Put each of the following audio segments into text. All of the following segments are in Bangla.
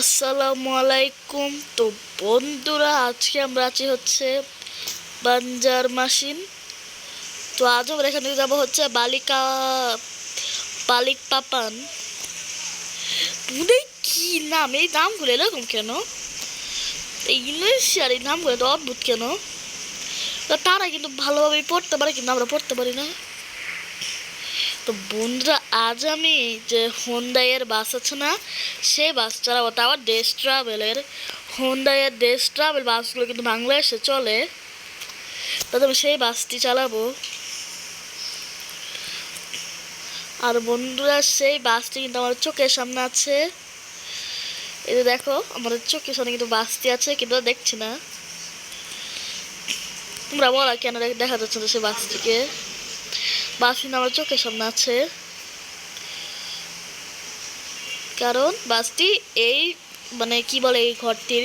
আসসালামু আলাইকুম। তো বন্ধুরা, আজকে আমরা আছি হচ্ছে বাঞ্জার মাসিন। তো আজ আমরা এখানে যাব হচ্ছে বালিকা, বালিক পাপান। পুনে কি নাম? এই নামগুলো এরকম কেন? এই ইংলিশ আর এই নামগুলো তো অদ্ভুত কেন? তারা কিন্তু ভালোভাবে পড়তে পারে, কিন্তু আমরা পড়তে পারি না। তো বন্ধুরা, আজ আমি যে হোন্ডাইয়ের বাস আছে না, সেই বাস চালাবো। তা আবার দেশ ট্রাভেলের হোন্ডাইয়ের দেশ ট্রাভেল বাসগুলো কিন্তু বাংলাদেশে চলে। তাতে আমি সেই বাসটি চালাবো। আর বন্ধুরা, সেই বাসটি কিন্তু আমার চোখের সামনে আছে। এই যে দেখো, আমাদের চোখের সামনে কিন্তু বাসটি আছে, কিন্তু দেখছি না। তোমরা বলা, কেন দেখা যাচ্ছে না সেই বাসটিকে বাস কিন্তু আমার চোখের সামনে আছে। কারণ বাসটি এই মানে কি বলে এই ঘরটির,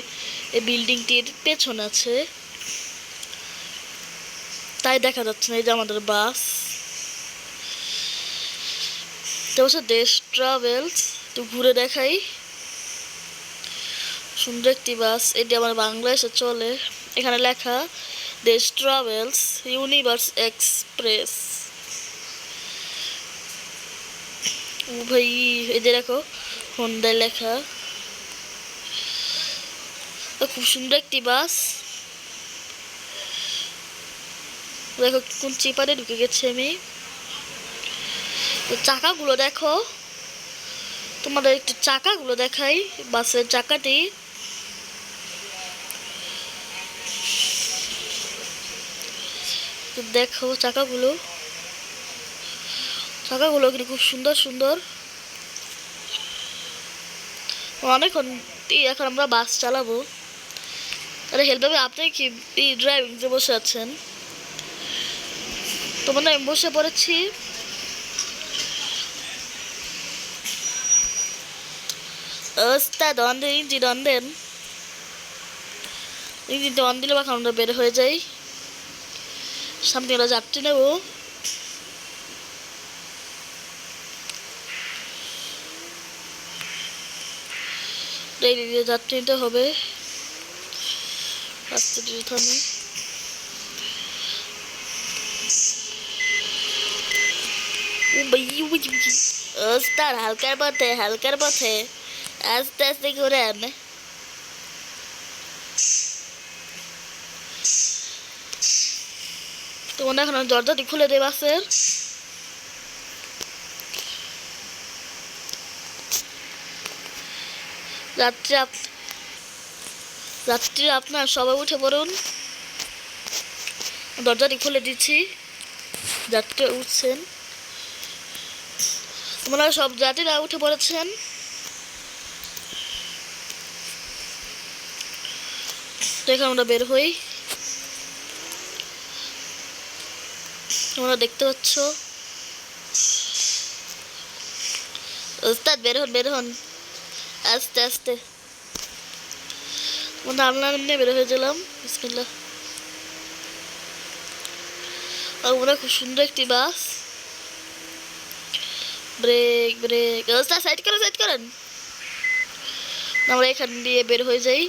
এই বিল্ডিংটির পেছনে আছে। তাই দেখা যাচ্ছে না, এই যে আমাদের বাস। তো হচ্ছে দেশ ট্রাভেলস, একটু ঘুরে দেখাই। সুন্দর একটি বাস, এটি আমার বাংলাদেশে চলে। এখানে লেখা, দেশ ট্রাভেলস, ইউনিভার্স এক্সপ্রেস ও ভাই যে দেখো হন্ডায় লেখা। খুব সুন্দর একটি বাস। দেখো, কোন চিপারে ঢুকে গেছে আমি। তো চাকাগুলো দেখো। তোমাদের একটু চাকাগুলো দেখাই, বাসের চাকাটি। দেখো চাকাগুলো। চাকাগুলো কিন্তু খুব সুন্দর সুন্দর। অনেকক্ষণ এখন আমরা বাস চালাবো। আরে হেল্প হবে আপনি কি এই ড্রাইভিং যে বসে আছেন? তো মানে আমি বসে পড়েছি। দেন ইঞ্জিন অন দেন ইঞ্জিনটা অন দিলে বা আমরা বের হয়ে যাই। সামনে যাত্রী নেব। যাত্রী নিতে হবে। হালকার পথে হালকার পথে। আস্তে আস্তে করে আনে। তোমার এখন দরজাটি খুলে দেবে বাসের রাত্রে রাত্রে আপনার সবাই উঠে পড়ুন। দরজাটি খুলে দিচ্ছি। যাত্রী উঠছেন। তোমরা সব যাত্রীরা উঠে পড়েছেন। তো এখন আমরা বের হই। তোমরা দেখতে পাচ্ছ। ওস্তাদ, বের হন বের হন। আস্তে আস্তে। আমরা নিয়ে বের হয়ে গেলাম। বিসমিল্লাহ। আর ওরা খুব সুন্দর একটি বাস। ব্রেক ব্রেক ওস্তাদ সাইড করেন সাইড করেন। আমরা এখান দিয়ে বের হয়ে যাই।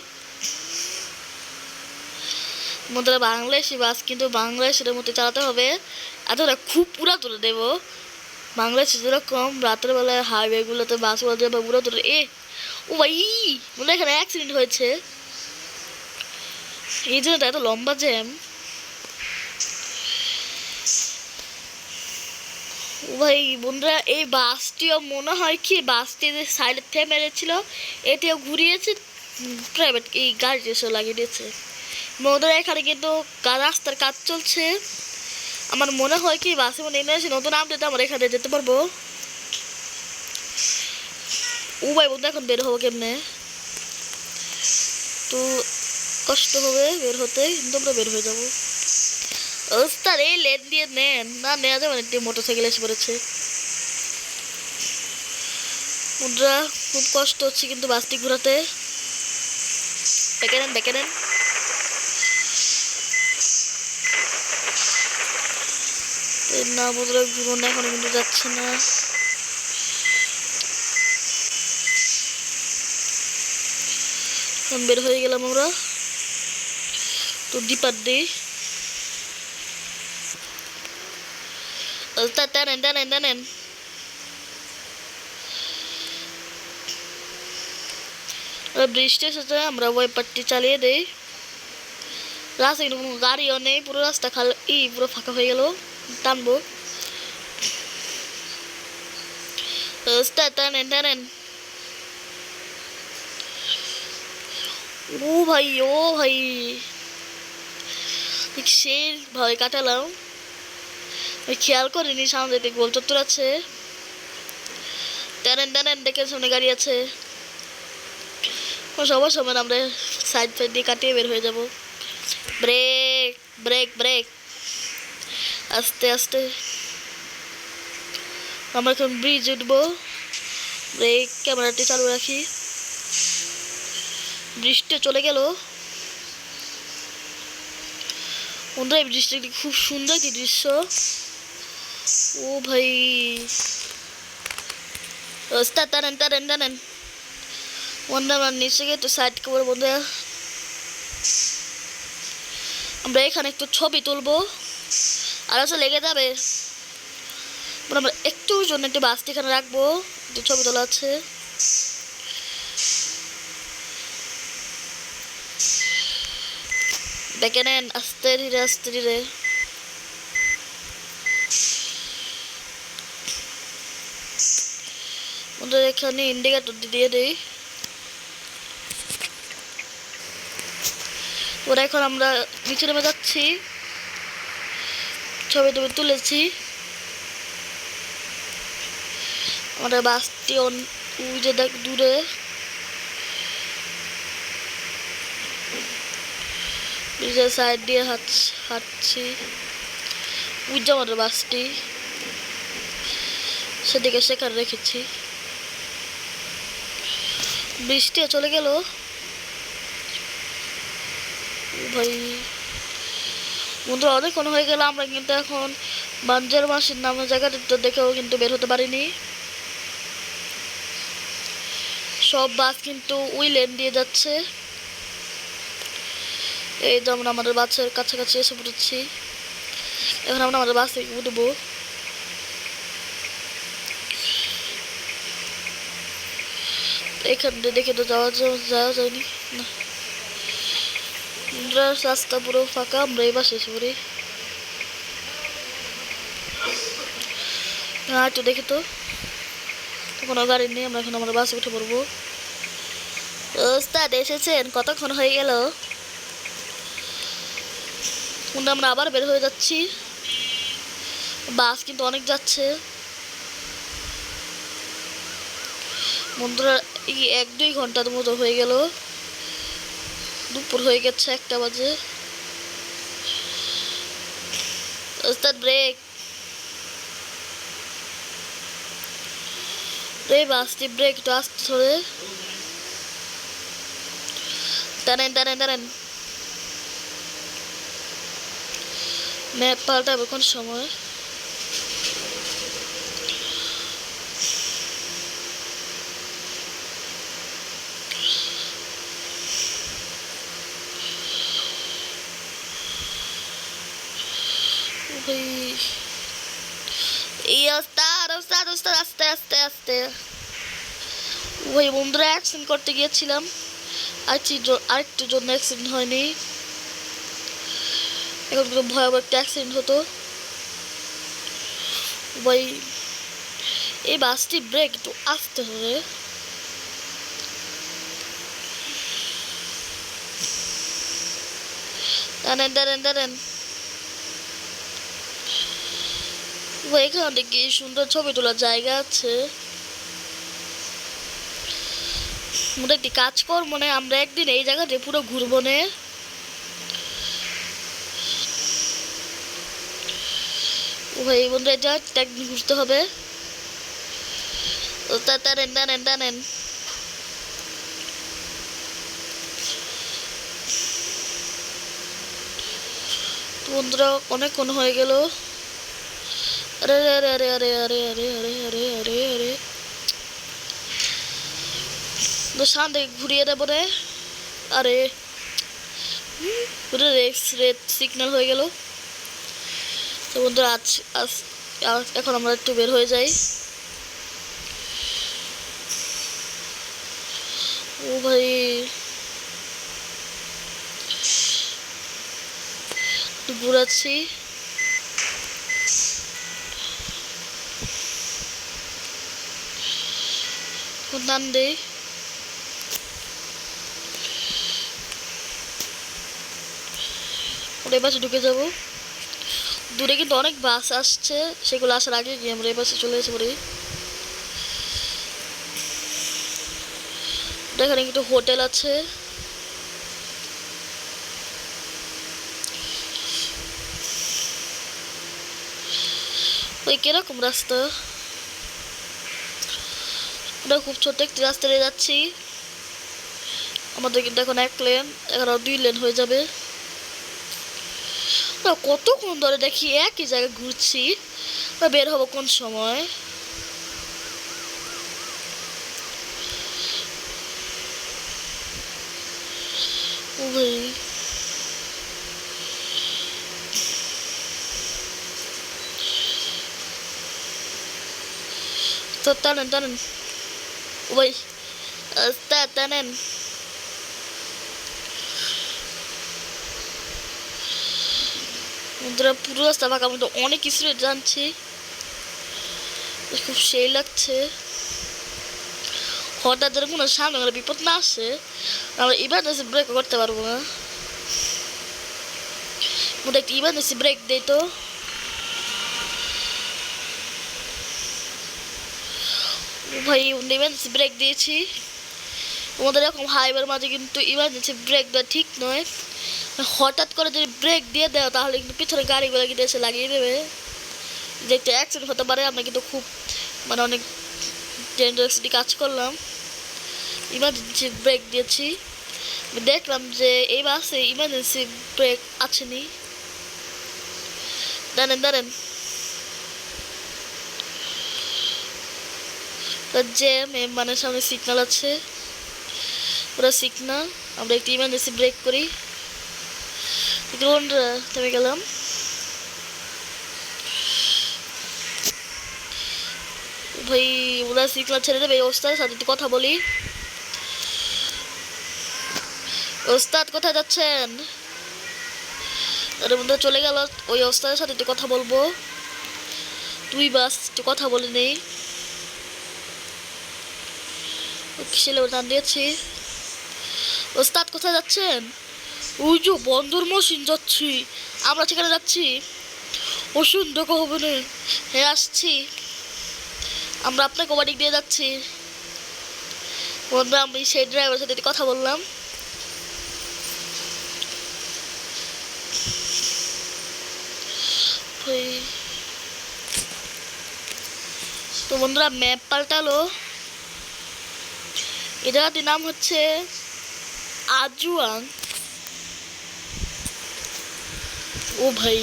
আমাদের বাংলাদেশি বাস, কিন্তু বাংলাদেশের মধ্যে চালাতে হবে। এত খুব খুব তুলে দেবো। বাংলাদেশে যেরকম রাতের বেলায় হাইওয়েগুলোতে বাসগুলো যাবে পুরাতন এ ও ভাই মনে এখানে অ্যাক্সিডেন্ট হয়েছে। এই জন্য এত লম্বা জ্যাম ভাই বন্ধুরা, এই বাসটিও মনে হয় কি, বাসটি যে সাইডে থেমে মেরেছিল এটিও ঘুরিয়েছে প্রাইভেট এই গাড়ি এসে লাগিয়ে দিয়েছে। বন্ধুরা, এখানে কিন্তু রাস্তার কাজ চলছে। আমার মনে হয় কি, বাসে মনে এসে নতুন আপডেট আমরা এখানে যেতে পারব। ও ভাই বন্ধু এখন বের হব কেমনে? তো কষ্ট হবে বের হতে কিন্তু আমরা বের হয়ে যাব। এই লেন দিয়ে নেন। না নেওয়া যাবে না মোটর সাইকেল এসে পড়েছে। বন্ধুরা খুব কষ্ট হচ্ছে কিন্তু বাসটি ঘোরাতে। দেখে নেন দেখে নেন। না বন্ধুরা ঘুরুন এখনও কিন্তু যাচ্ছে না। এখন বের হয়ে গেলাম আমরা তো দীপার দিই টানেন টানেন টানেন এবার বৃষ্টি এসেছে আমরা ওয়েপারটি চালিয়ে দেই রাস্তা কিন্তু কোনো গাড়িও নেই পুরো রাস্তা খাল ই পুরো ফাঁকা হয়ে গেল টানবো রাস্তা টানেন টানেন ও ভাই ও ভাই। সে ভয় কাটালাম। আমি খেয়াল করিনি, সামনে দিকে গোল চত্বর আছে। টানেন টানেন দেখে সামনে গাড়ি আছে। সবার সময় আমরা সাইড ফাইড দিয়ে কাটিয়ে বের হয়ে যাব। ব্রেক ব্রেক ব্রেক আস্তে আস্তে। আমরা এখন ব্রিজ উঠবো। ব্রেক ক্যামেরাটি চালু রাখি। বৃষ্টি চলে গেল। বন্ধুরা, এই বৃষ্টিটি খুব সুন্দর একটি দৃশ্য। ও ভাই। রাস্তা টানেন টানেন টানেন বন্ধু আমরা নিচে গিয়ে একটু সাইড করব বন্ধুরা। আমরা এখানে একটু ছবি তুলবো। আর আছে লেগে যাবে। আমরা একটু জন্য একটু বাসটি এখানে রাখব। একটু ছবি তোলা আছে। দেখে নেন আস্তে ধীরে আস্তে ধীরে ওদের এখানে ইন্ডিকেটর দিয়ে দেই ওরা এখন আমরা নিচে নেমে যাচ্ছি ছবি টবি তুলেছি আমাদের বাসটি দূরে ব্রিজের সাইড দিয়ে হাঁট হাঁটছি। আমাদের বাসটি। সেদিকে সেখানে রেখেছি। বৃষ্টি চলে গেল। ভাই, বন্ধুরা, অনেকক্ষণ হয়ে গেল, আমরা কিন্তু এখন বাঞ্জার মাসির নামে জায়গাটা তো দেখেও কিন্তু বের হতে পারিনি। সব বাস কিন্তু ওই লেন দিয়ে যাচ্ছে। এই তো আমরা আমাদের বাসের কাছাকাছি এসে পড়েছি। এখন আমরা আমাদের বাসে উঠবো। এখান দিয়ে দেখে তো যাওয়া যাওয়া যায়নি। রাস্তা পুরো ফাঁকা, আমরা এই বাসে এসে পড়ি। না একটু দেখে তো। কোনো গাড়ি নেই, আমরা এখন আমরা বাসে উঠে পড়ব। ওস্তাদ এসেছেন, কতক্ষণ হয়ে গেল? কিন্তু আমরা আবার বের হয়ে যাচ্ছি। বাস কিন্তু অনেক যাচ্ছে। বন্ধুরা, এই এক দুই ঘণ্টার মতো হয়ে গেল। দুপুর হয়ে গেছে একটা বাজে। ব্রেক রে বাসটি ব্রেক একটু আসতে ধরে। টানেন টানেন টানেন। ম্যাপ পাল্টাবে কোন সময়? এই ওস্তাদ ওস্তাদ ওস্তাদ আস্তে আস্তে আস্তে। ওই বন্ধুরা অ্যাক্সিডেন্ট করতে গিয়েছিলাম। জ- আরেকটু জন্য অ্যাক্সিডেন্ট হয়নি। এখন কিন্তু ভয়াবহ একটা অ্যাক্সিডেন্ট হতো। ভাই, এই বাসটি ব্রেক একটু আসতে হবে। দাঁড়ান দাঁড়ান দাঁড়ান। এখানে কি সুন্দর ছবি তোলার জায়গা আছে। মোটা একটি কাজ কর মনে আমরা একদিন এই জায়গাতে পুরো ঘুরবো নে। ও ভাই বন্ধু এটা একদিন ঘুরতে হবে ও তা টানেন টানেন বন্ধুরা অনেকক্ষণ হয়ে গেল আরে আরে আরে আরে আরে আরে আরে আরে আরে আরে তো সামনে থেকে ঘুরিয়ে দেবো রে আরে রেড সিগন্যাল হয়ে গেল তো বন্ধুরা, আজ আজ এখন আমরা একটু বের হয়ে যাই। ও ভাই। ঘুরাচ্ছি। নাম দেই। ওরা এই বাসে ঢুকে যাব। দূরে কিন্তু অনেক বাস আসছে। সেগুলো আসার আগে গিয়ে আমরা এই বাসে চলে এসে পড়ি। এখানে কিন্তু হোটেল আছে। ওই কীরকম রাস্তা? খুব ছোট একটি রাস্তা দিয়ে যাচ্ছি। আমাদের কিন্তু এখন এক লেন এখন দুই লেন হয়ে যাবে। না কতক্ষণ ধরে দেখি একই জায়গায় ঘুরছি? বের হব কোন সময়? তো টানেন টানেন। ওই টানেন। বন্ধুরা, পুরো রাস্তা ফাঁকা আমি তো অনেক কিছু জানছি। খুব সেই লাগছে। হঠাৎ যেন কোনো সামনে বিপদ না আসে। আমরা ইমার্জেন্সি ব্রেক করতে পারব না। মোটা একটি ইমার্জেন্সি ব্রেক দেই তো। ভাই ইমার্জেন্সি ব্রেক দিয়েছি। আমাদের এরকম হাইওয়ের মাঝে কিন্তু ইমার্জেন্সি ব্রেক দেওয়া ঠিক নয়। হঠাৎ করে যদি ব্রেক দিয়ে দেয়, তাহলে কিন্তু পিছনে গাড়িগুলো কিন্তু এসে লাগিয়ে দেবে। যে একটা অ্যাক্সিডেন্ট হতে পারে, আমরা কিন্তু খুব মানে অনেক ডেঞ্জারাসলি কাজ করলাম। ইমার্জেন্সি ব্রেক দিয়েছি। দেখলাম যে এই বাসে ইমার্জেন্সি ব্রেক আছে নি দাঁড়েন। দাঁড়েন যে মানে সামনে সিগনাল আছে। ওরা সিগন্যাল আমরা একটু ইমার্জেন্সি ব্রেক করি। বন্ধুরা থেমে গেলাম ভাই ওরা সিগন্যাল ছেড়ে দেবে ওস্তাদের সাথে কথা বলি ওস্তাদ কোথায় যাচ্ছেন। আরে বন্ধুরা চলে গেল। ওই ওস্তাদের সাথে একটু কথা বলব। তুই বাস, একটু কথা বলে নেই। ছেলে টান দিয়েছি? ওস্তাদ কোথায় যাচ্ছেন? ওই যে বন্দর মশিন যাচ্ছি। আমরা সেখানে যাচ্ছি। ওষুধ দেখো হবে না হ্যাঁ আসছি। আমরা আপনাকে ওভারটেক দিয়ে যাচ্ছি। বন্ধু আমি সেই ড্রাইভারের সাথে কথা বললাম। তো বন্ধুরা ম্যাপ পাল্টালো। জায়গাটির নাম হচ্ছে আজুয়াং ও ভাই।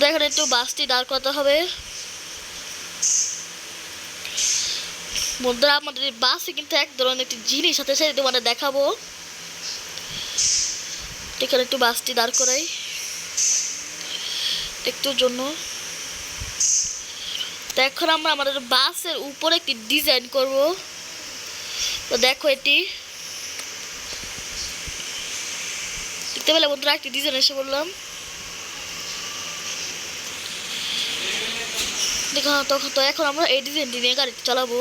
দেখেন একটু বাসটি দাঁড় করাতে হবে। বন্ধুরা, আমাদের বাসে কিন্তু এক ধরনের একটি জিনিস সাথে সাথে তোমাদের দেখাবো। এখানে একটু বাসটি দাঁড় করাই। একটুর জন্য। এখন আমরা আমাদের বাসের উপরে একটি ডিজাইন করব। তো দেখো এটি। পেলে বন্ধুরা একটি ডিজাইন এসে বললাম। দেখো তখন তো এখন আমরা এই ডিজাইনটি নিয়ে গাড়ি চালাবো।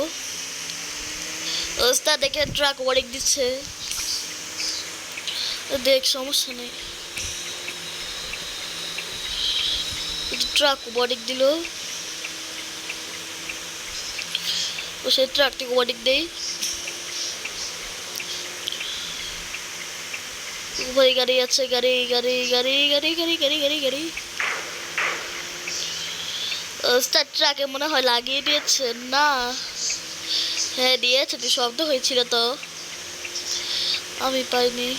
ওস্তাদ দেখে ট্রাক ওয়ারিং দিচ্ছে। দেখ, সমস্যা নেই। ট্রাক ওয়ারিং দিল। তো সেই ট্রাকটি ওয়ারিং দেই উভয় গাড়ি আছে, গাড়ি গাড়ি গাড়ি গাড়ি গাড়ি গাড়ি গাড়ি গাড়ি। ট্রাকে মনে হয় লাগিয়ে দিয়েছে, না। হ্যাঁ দিয়েছে শব্দ হয়েছিল তো। আমি পাইনি।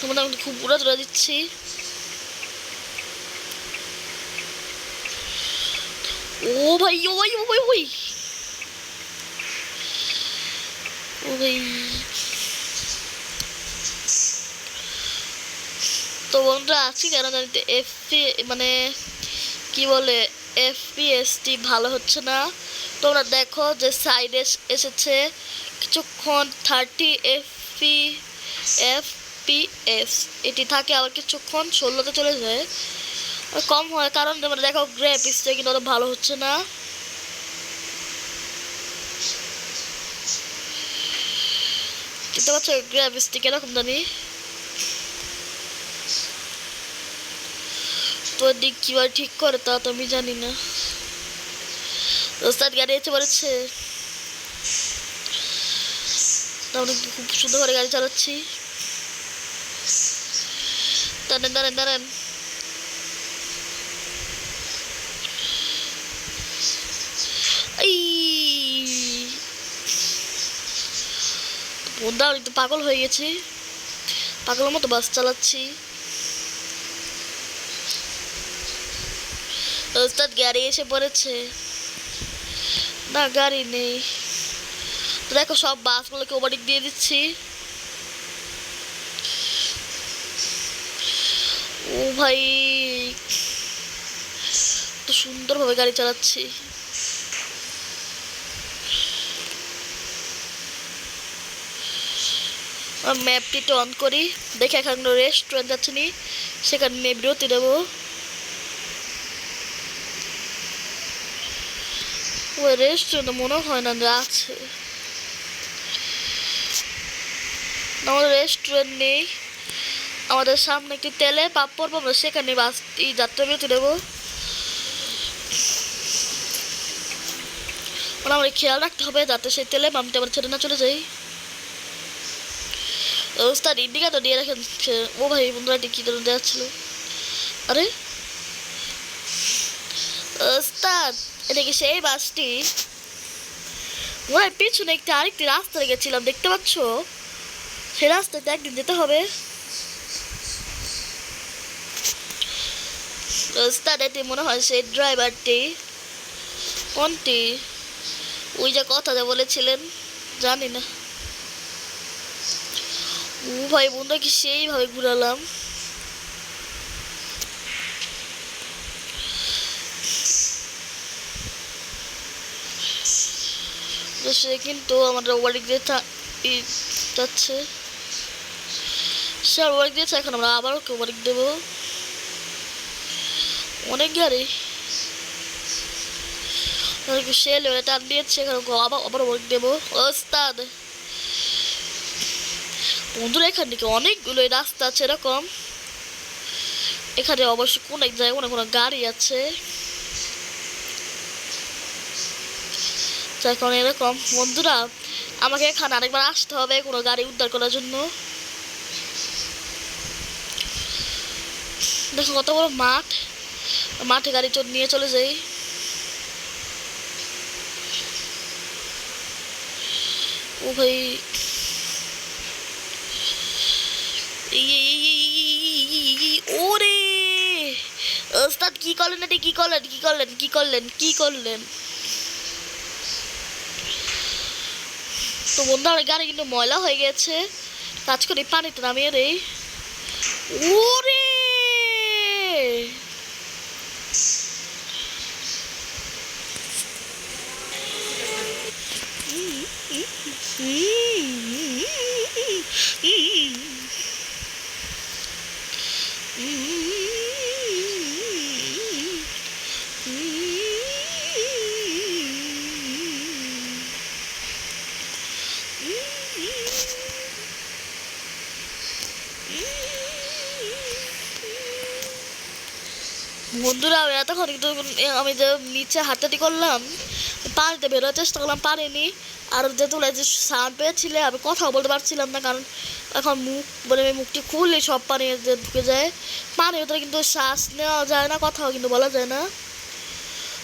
তোমরা আমি খুব উড়া দৌড়া দিচ্ছি। ও ভাই ও ভাই ও ভাই ওই ও ভাই। তো বন্ধুরা, আজকে কেন জানিতে এফপি মানে কি বলে এফপিএসটি ভালো হচ্ছে না। তোমরা দেখো যে সাইডে এসেছে কিছুক্ষণ থার্টি এফপি এফপিএস এটি থাকে আবার কিছুক্ষণ ষোলোতে চলে যায়। কম হয় কারণ তোমরা দেখো গ্রাফিক্সটা কিন্তু অত ভালো হচ্ছে না। দেখতে পাচ্ছ গ্রাফিক্সটি কীরকম জানি? তো দিক কীভাবে ঠিক করে তা তো আমি জানি না। ওস্তাদ গাড়ি এসে পড়েছে। আমরা খুব সুন্দর করে গাড়ি চালাচ্ছি। দাঁড়ান দাঁড়ান দাঁড়ান। বন্ধু তো পাগল হয়ে গেছি। পাগলের মতো বাস চালাচ্ছি। ওস্তাদ গাড়ি এসে পড়েছে। না, গাড়ি নেই। দেখো, সব বাসগুলোকে ওভারটেক দিয়ে দিচ্ছি। ও ভাই, তো সুন্দরভাবে গাড়ি চালাচ্ছি। ম্যাপটিতে অন করি। দেখে এখানে রেস্টুরেন্ট যাচ্ছে নি? সেখানে বিরতি দেবো ওই রেস্টুরেন্ট মনে হয় না আছে। আমাদের রেস্টুরেন্ট নেই। আমাদের সামনে একটি তেলে পাপড় পাবো সেখানে বাস এই যাত্রা বিরতি দেবো মানে আমার খেয়াল রাখতে হবে যাতে সেই তেলে পাম্পতে আবার ছেড়ে না চলে যাই ওস্তাদ ইন্ডিকা তো দিয়ে রাখেন ও ভাই বন্ধুরা কী ধরনের দেওয়া ছিল আরে, ওস্তাদ! এটা কি সেই বাসটি হয় পিছনে একটি আরেকটি রাস্তা গেছিলাম দেখতে পাচ্ছ? সেই রাস্তাতে একদিন যেতে হবে। এটি মনে হয় সেই ড্রাইভারটি কোনটি? ওই যে কথা যে বলেছিলেন, জানি না। ও ভাই বন্ধু কি সেইভাবে ঘুরালাম। সে কিন্তু আমার ওয়ার্ডিক দিয়ে যাচ্ছে। ওয়ার্ডিক দিয়েছে এখন আমরা আবারও ওকে ওয়ার্ডিক দেবো? অনেক গাড়ি। দিয়েছে, এখানে আবার আবার ওয়ার্ক দেবো। ওস্তাদ! বন্ধুরা, এখান থেকে অনেকগুলো রাস্তা আছে এরকম। এখানে অবশ্য কোন এক জায়গায় কোনো কোনো গাড়ি আছে। তো এখন এরকম বন্ধুরা আমাকে এখানে আরেকবার আসতে হবে কোনো গাড়ি উদ্ধার করার জন্য দেখো কত বড় মাঠ মাঠে গাড়ি চল নিয়ে চলে যাই ও ভাই ওরে ওস্তাদ কি করলেন কি করলেন কি করলেন কি করলেন কি করলেন তো বন্ধু আমার গাড়ি কিন্তু ময়লা হয়ে গেছে কাজ করি পানিতে নামিয়ে দেই ওরে বন্ধুরা এতক্ষণ কিন্তু আমি যে নিচে হাতাটি করলাম, পানিতে বেরোর চেষ্টা করলাম পারিনি আর যে তোলা যে সাউন্ড পেয়েছিলে, আমি কথাও বলতে পারছিলাম না, কারণ এখন মুখ বলে আমি মুখটি খুললে সব পানি ঢুকে যায়। পানির ভিতরে কিন্তু শ্বাস নেওয়া যায় না, কথাও কিন্তু বলা যায় না।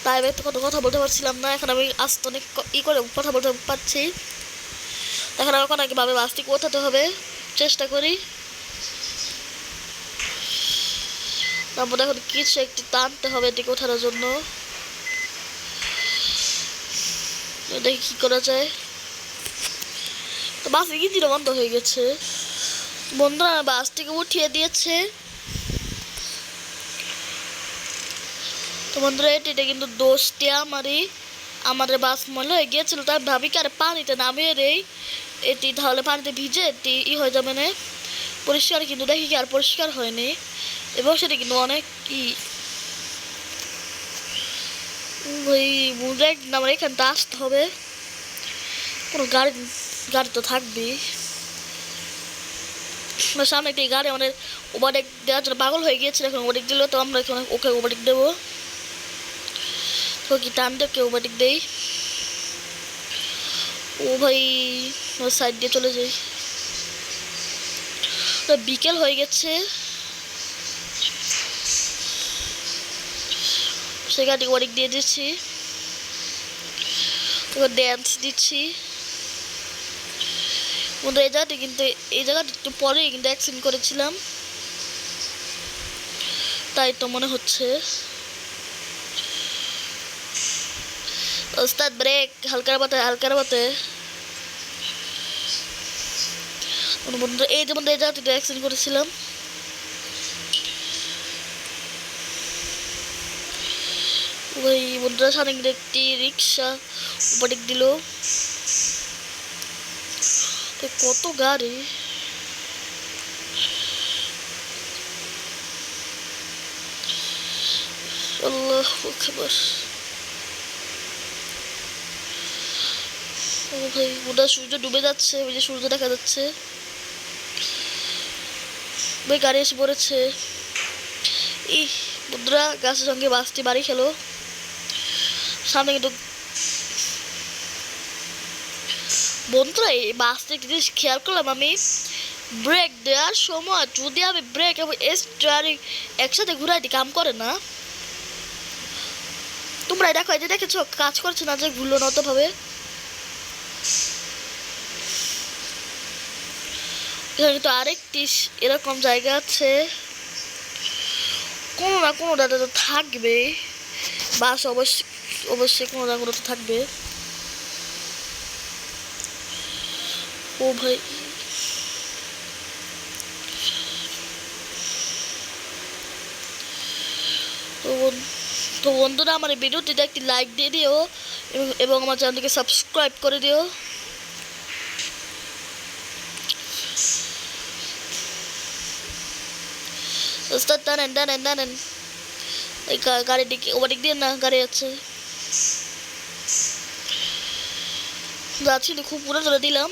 তাই আমি কত কথা বলতে পারছিলাম না, এখন আমি আস্তে অনেক ই করে কথা বলতে পারছি। এখন আমাকে অনেকভাবে বাসটি কোথাতে হবে, চেষ্টা করি। তারপর এখন কিছু একটি টানতে হবে এটি ওঠানোর জন্য। দেখি কি করা যায়? বাসের ইঞ্জিনও বন্ধ হয়ে গেছে। বন্ধুরা, বাস থেকে উঠিয়ে দিয়েছে। তো বন্ধুরা, এটি কিন্তু দোষটি আমারই। আমাদের বাস মনে হয়ে গিয়েছিল তাই ভাবি কি আর পানিতে নামিয়ে দেই। এটি তাহলে পানিতে ভিজে, এটি ই হয়ে যাবে না। পরিষ্কার কিন্তু দেখি কি আর পরিষ্কার হয়নি। এবং সেটি কিন্তু অনেক কি? ওই বুঝে আমার এখানটা আসতে হবে। কোনো গাড়ি গাড়ি তো থাকবেই। সামনে একটি গাড়ি আমাদের ওভারটেক দেওয়ার জন্য পাগল হয়ে গিয়েছিল, এখন ওভারটেক দিল, তো আমরা এখন ওকে ওভারটেক দেবো। তো কি টান ওকে ওভারটেক দেই? ও ভাই সাইড দিয়ে চলে যাই। তো বিকেল হয়ে গেছে। সে গাড়ি ওভারটেক দিয়ে দিচ্ছি। ড্যান্স দিচ্ছি। বন্ধু, এই জায়গাটি কিন্তু, এই জায়গাটা একটু পরেই কিন্তু অ্যাক্সিডেন্ট করেছিলাম। তাই তো মনে হচ্ছে। ওস্তাদ ব্রেক হালকার বাতে হালকার বাতে। বন্ধু এই যে বন্ধু, এই জায়গাটিতে অ্যাক্সিডেন্ট করেছিলাম। ওই বন্ধুরা সামনে একটি রিক্সা উপরে দিল। কত গাড়ি? ও ভাই সূর্য ডুবে যাচ্ছে, ওই যে সূর্য দেখা যাচ্ছে। গাড়ি এসে পড়েছে। ই মুদ্রা গাছের সঙ্গে বাসটি বাড়ি খেলো। সামনে কিন্তু বন্ধুরা, এই বাসটা একটি খেয়াল করলাম আমি। ব্রেক দেওয়ার সময় যদি আমি ব্রেক এবং স্টারিং একসাথে ঘুরাই দিই, কাম করে না। তোমরা দেখো, এই যে দেখেছ, কাজ করছে না যে ঘুরলো না অতভাবে। এখানে কিন্তু আরেকটি এরকম জায়গা আছে। কোনো না কোনো দাদা তো থাকবে। বাস অবশ্যই অবশ্যই কোনো না তো থাকবে। ও ভাই। তো বন- তো বন্ধুরা, আমার ভিডিওটিতে একটি লাইক দিয়ে দিও এবং আমার চ্যানেলটিকে সাবস্ক্রাইব করে দিও। ওস্তাদ টানেন টানেন টানেন এই গা- গাড়ির দিকে ওদিক দিয়ে না, গাড়ি আছে। তো খুব পুরো ধরে দিলাম।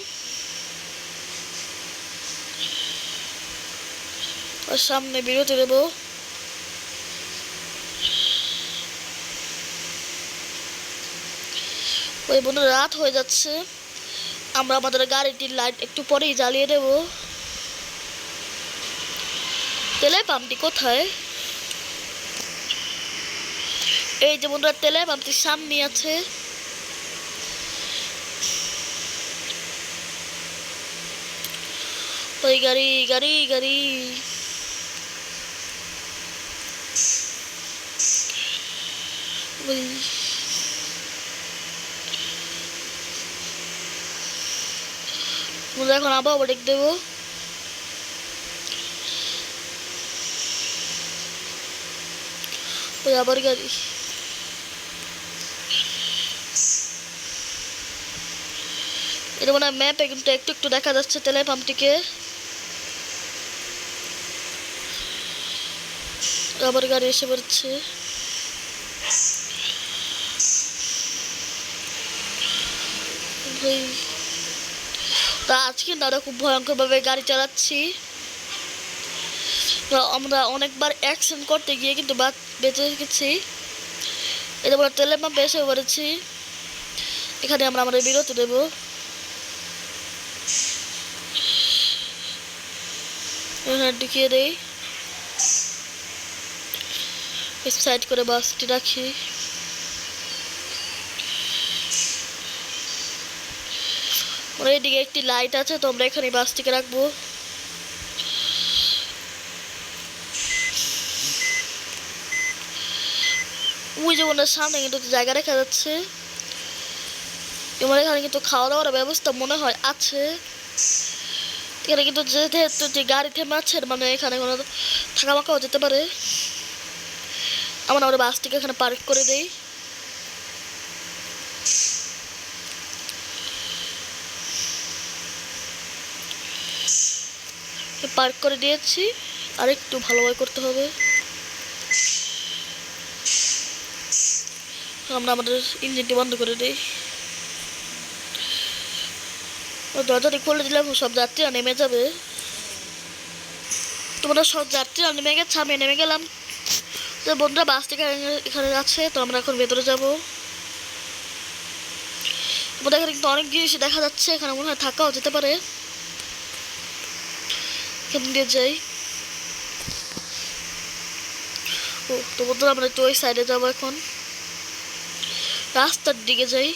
আর সামনে বিরতি দেবো। ওই বন্ধু, রাত হয়ে যাচ্ছে। আমরা আমাদের গাড়িটির লাইট একটু পরেই জ্বালিয়ে দেব। তেলের পাম্পটি কোথায়? এই যে বন্ধুরা তেলের পাম্পটির সামনে আছে। ওই গাড়ি গাড়ি গাড়ি বন্ধুরা এখন আবার ওভারটেক দেবো ওই আবার গাড়ি এটা মনে ম্যাপে কিন্তু একটু একটু দেখা যাচ্ছে তেলের পাম্পটিকে আবার গাড়ি এসে পড়ছে। তা আজকে দাদা খুব ভয়ঙ্করভাবে গাড়ি চালাচ্ছি। আমরা অনেকবার অ্যাক্সিডেন্ট করতে গিয়ে কিন্তু বেঁচে গেছি। এটা বলে তেলের পাম্পে এসে পড়েছি। এখানে আমরা আমাদের বিরতি দেবো ঢুকিয়ে দেই। সাইড করে বাসটি রাখি। এদিকে একটি লাইট আছে, তো আমরা এখানে বাসটিকে রাখব। ওই যে ওনার সামনে কিন্তু জায়গা দেখা যাচ্ছে। এবং এখানে কিন্তু খাওয়া দাওয়ার ব্যবস্থা মনে হয় আছে। এখানে কিন্তু যেহেতু যে গাড়ি থেমে আছে মানে এখানে কোনো থাকা মাকাও যেতে পারে। আমরা আমরা বাসটিকে এখানে পার্ক করে দেই। পার্ক করে দিয়েছি। আর একটু ভালোভাবে করতে হবে। আমরা আমাদের ইঞ্জিনটি বন্ধ করে দিই। দরজাটি খুলে দিলাম, সব যাত্রীরা নেমে যাবে। তোমরা সব যাত্রীরা নেমে গেছে, আমি নেমে গেলাম। তো বন্ধুরা বাস থেকে এখানে আছে, তো আমরা এখন ভেতরে যাব। তোমাদের এখানে কিন্তু অনেক জিনিস দেখা যাচ্ছে, এখানে মনে হয় থাকাও যেতে পারে। দিয়ে যাই। ও, তো বন্ধুরা, আমরা একটু ওই সাইডে যাব এখন। রাস্তার দিকে যাই।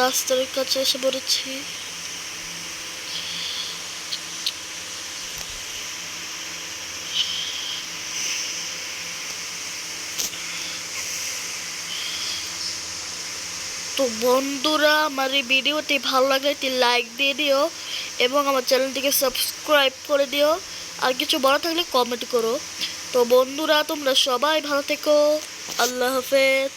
রাস্তার কাছে এসে পড়েছি। তো বন্ধুরা, আমার এই ভিডিওটি ভালো লাগে একটি লাইক দিয়ে দিও এবং আমার চ্যানেলটিকে সাবস্ক্রাইব করে দিও। আর কিছু বড় থাকলে কমেন্ট করো। তো বন্ধুরা, তোমরা সবাই ভালো থেকো। আল্লাহ হাফেজ।